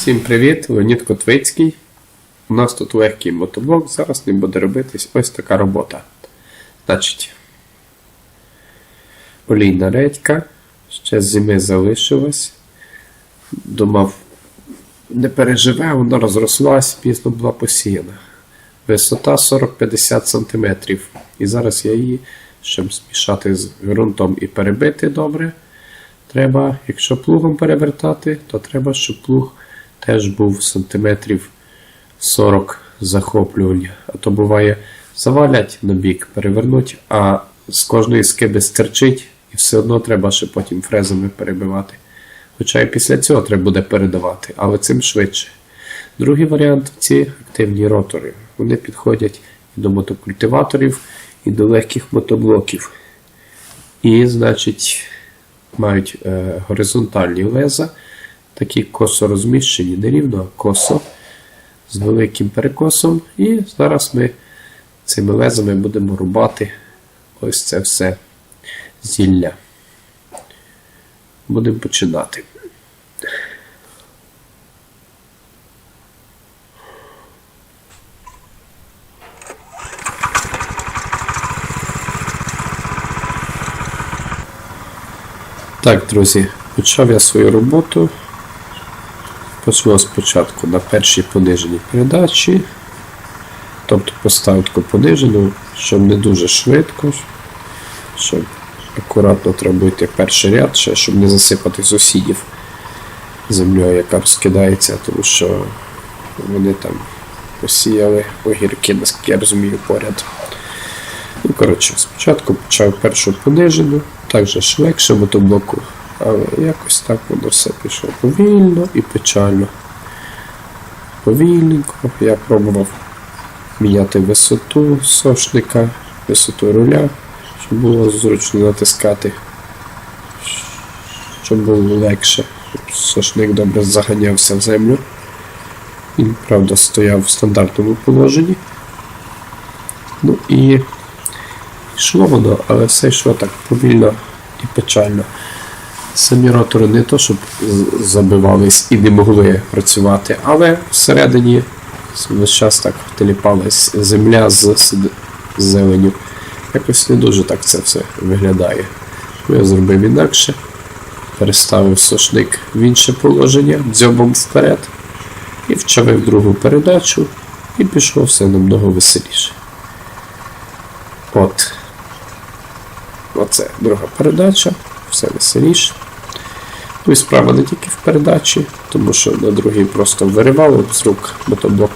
Всім привіт, Леонід Котвицький. У нас тут легкий мотоблок, зараз ним буде робитись ось така робота. Значить, олійна редька, ще з зими залишилась. Думав, не переживе, вона розрослась, пізно була посіяна. Висота 40-50 см. І зараз я її, щоб змішати з ґрунтом і перебити добре. Треба, якщо плугом перевертати, то треба, щоб плуг теж був сантиметрів 40 захоплювання. А то буває, завалять на бік, перевернуть, а з кожної скиби стирчить, і все одно треба ще потім фрезами перебивати. Хоча і після цього треба буде передавати, але цим швидше. Другий варіант ці активні ротори. Вони підходять і до мотокультиваторів, і до легких мотоблоків. І, значить, мають е, горизонтальні леза, такі косо розміщені, не рівно, а косо, з великим перекосом. І зараз ми цими лезами будемо рубати ось це все зілля. Будемо починати. Так, друзі, почав я свою роботу. Почав спочатку на першій пониженій передачі. Тобто поставив таку понижену, щоб не дуже швидко, щоб акуратно треба йти перший ряд, ще, щоб не засипати сусідів землею, яка розкидається, тому що вони там посіяли огірки, наскільки я розумію, поряд. Ну, коротше, спочатку почав першу понижену, так же ж легше мотоблоку, але якось так воно все пішло повільно і печально. Повільненько я пробував міняти висоту сошника, висоту руля, щоб було зручно натискати, щоб було легше, сошник добре заганявся в землю. Він, правда, стояв в стандартному положенні. Ну і йшло воно, але все йшло так повільно і печально. Самі ротори не то, щоб забивались і не могли працювати, але всередині весь час так теліпалась земля з, зеленю. Якось не дуже так це все виглядає. Ну, Я зробив інакше, переставив сошник в інше положення, дзьобом вперед, і вчавив другу передачу, і пішло все намного веселіше. От. Оце друга передача, все веселіше. Ну і справа не тільки в передачі, тому що на другій просто виривало з рук мотоблок.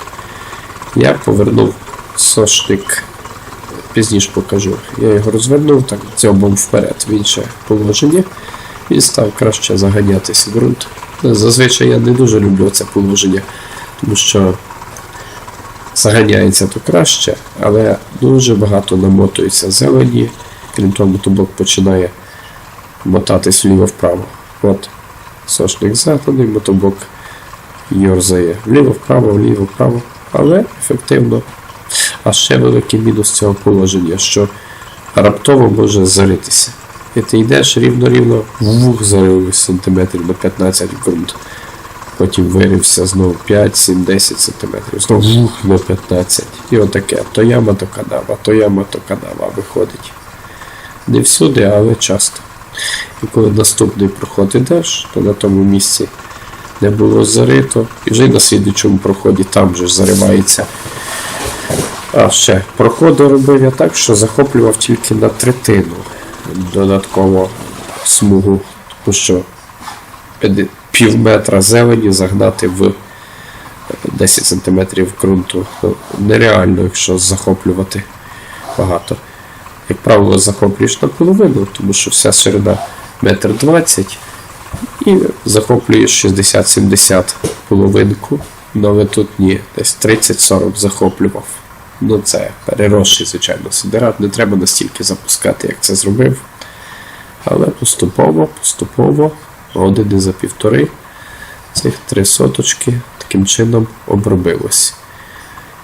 Я повернув сошник, пізніше покажу. Я його розвернув так дзьобом вперед в інше положення і став краще заганятися в ґрунт. Зазвичай я не дуже люблю це положення, тому що заганяється то краще, але дуже багато намотується зелені. Крім того, мотоблок починає мотатись вліво-вправо. От сошник загнаний, мотоблок йорзає вліво-вправо, вліво-вправо, але ефективно. А ще великий мінус цього положення, що раптово може заритися. І ти йдеш рівно-рівно, вух зарив сантиметрів на 15 в ґрунт. Потім вирився знову 5, 7, 10 сантиметрів, знову вух на 15. І отаке. То яма, то канава, то яма, то канава виходить. Не всюди, але часто. І коли наступний проход ідеш, то на тому місці не було зарито, і вже на слідчому проході там же заривається. А ще проходи робив я так, що захоплював тільки на третину додатково смугу, тому що пів метра зелені загнати в 10 см ґрунту. Ну, Нереально, якщо захоплювати багато. Як правило, захоплюєш наполовину, тому що вся ширина метр двадцять і захоплюєш 60-70 половинку. Ну, але тут ні, десь 30-40 захоплював. Ну це переросший, звичайно, сидерат. Не треба настільки запускати, як це зробив. Але поступово, поступово, години за півтори, цих три соточки таким чином обробилось.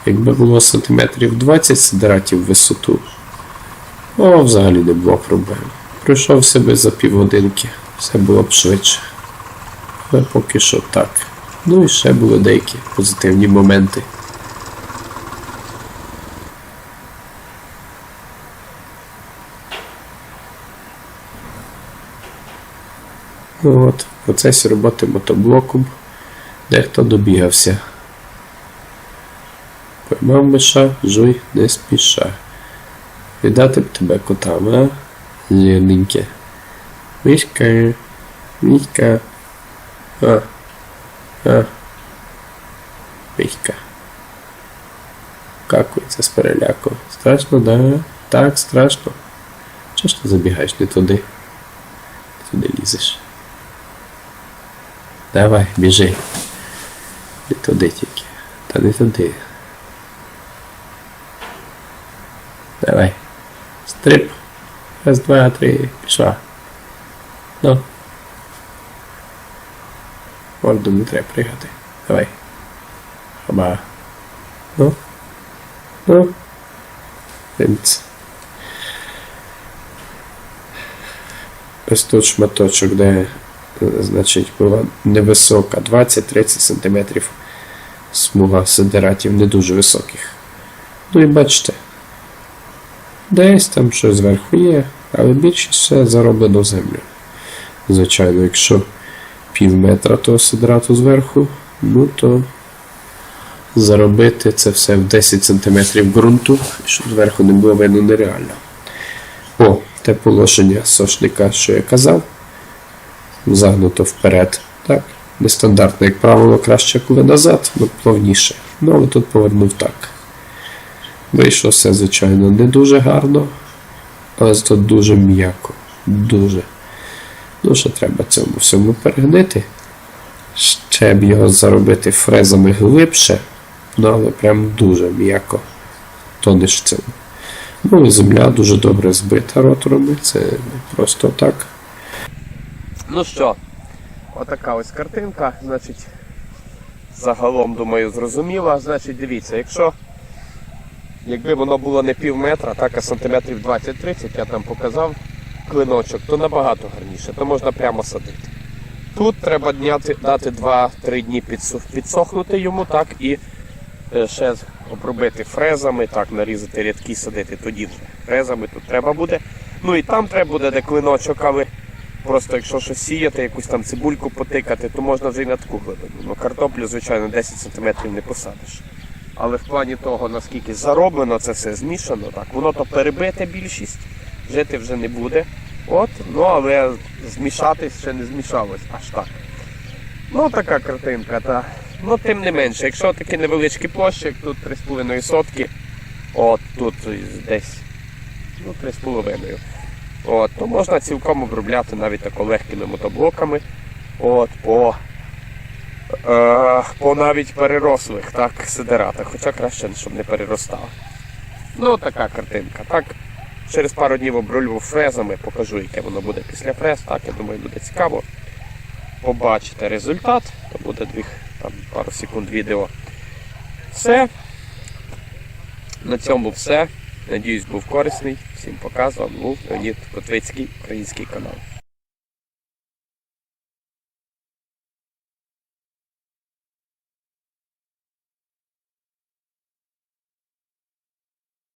Якби було сантиметрів 20 сидератів в висоту, о, взагалі не було проблем. Пройшов себе за півгодинки, все було б швидше. Але поки що так. Ну і ще були деякі позитивні моменти. Ну От, в процесі роботи мотоблоком дехто добігався. Поймав миша, жуй, не спіша. Віддати б тебе котам, а? Зелененьке. Мишка, мишка. А, а. Мишка. Какується з переляку. Страшно, да? Так, страшно. Чого ж ти забігаєш не туди? Туди лізеш. Давай, біжи. Не туди тільки. Та не туди. Давай. Стрип. Раз, два, три. Пішла. Ну. Морду не треба пригати. Давай. Хаба. Ну. Ну. Дивіться. Ось тут шматочок, де, е, значить, була невисока, 20-30 см смуга сидератів, не дуже високих. Ну і бачите, десь там щось зверху є, але більшість все зароблено землю. Звичайно, якщо пів метра того сидерату зверху, ну то заробити це все в 10 см ґрунту, щоб зверху не було видно нереально. О, те положення сошника, що я казав, загнуто вперед. Так, нестандартно, як правило, краще коли назад, ну плавніше. Ну, але тут повернув так. Вийшло все, звичайно, не дуже гарно, але зато дуже м'яко. Дуже. Ну, ще треба цьому всьому перегнити. Ще б його заробити фрезами глибше, ну але прям дуже м'яко. Тонеш в цьому. Ну і земля дуже добре збита роторами, це просто так. Ну що, отака ось картинка, значить, загалом, думаю, зрозуміла. Значить, дивіться, якщо якби воно було не пів метра, так, а сантиметрів 20-30, я там показав клиночок, то набагато гарніше, то можна прямо садити. Тут треба дняти, дати 2-3 дні підсохнути йому, так, і е, ще обробити фрезами, так, нарізати рядки, садити тоді вже фрезами тут треба буде. Ну і там треба буде де клиночок, але Просто якщо щось сіяти, якусь там цибульку потикати, то можна вже й на таку глибину. Ну, картоплю, звичайно, 10 см не посадиш. Але в плані того, наскільки зароблено це все змішано, так, воно то перебите більшість, жити вже не буде. От, ну але змішатись ще не змішалось аж так. Ну, така картинка, та. Ну, тим не менше, якщо такі невеличкі площі, як тут 3,5 сотки, от тут десь ну, 3,5. От, то можна цілком обробляти навіть тако легкими мотоблоками. От, по, по навіть перерослих так, сидератах, хоча краще, щоб не переростало. Ну, така картинка. Так, через пару днів обрулював фрезами, покажу, яке воно буде після фрез. Так, я думаю, буде цікаво побачити результат. То буде дві, там, пару секунд відео. Все. На цьому все. Надіюсь, був корисний. Всім показував. Був Леонід Котвицький, український канал.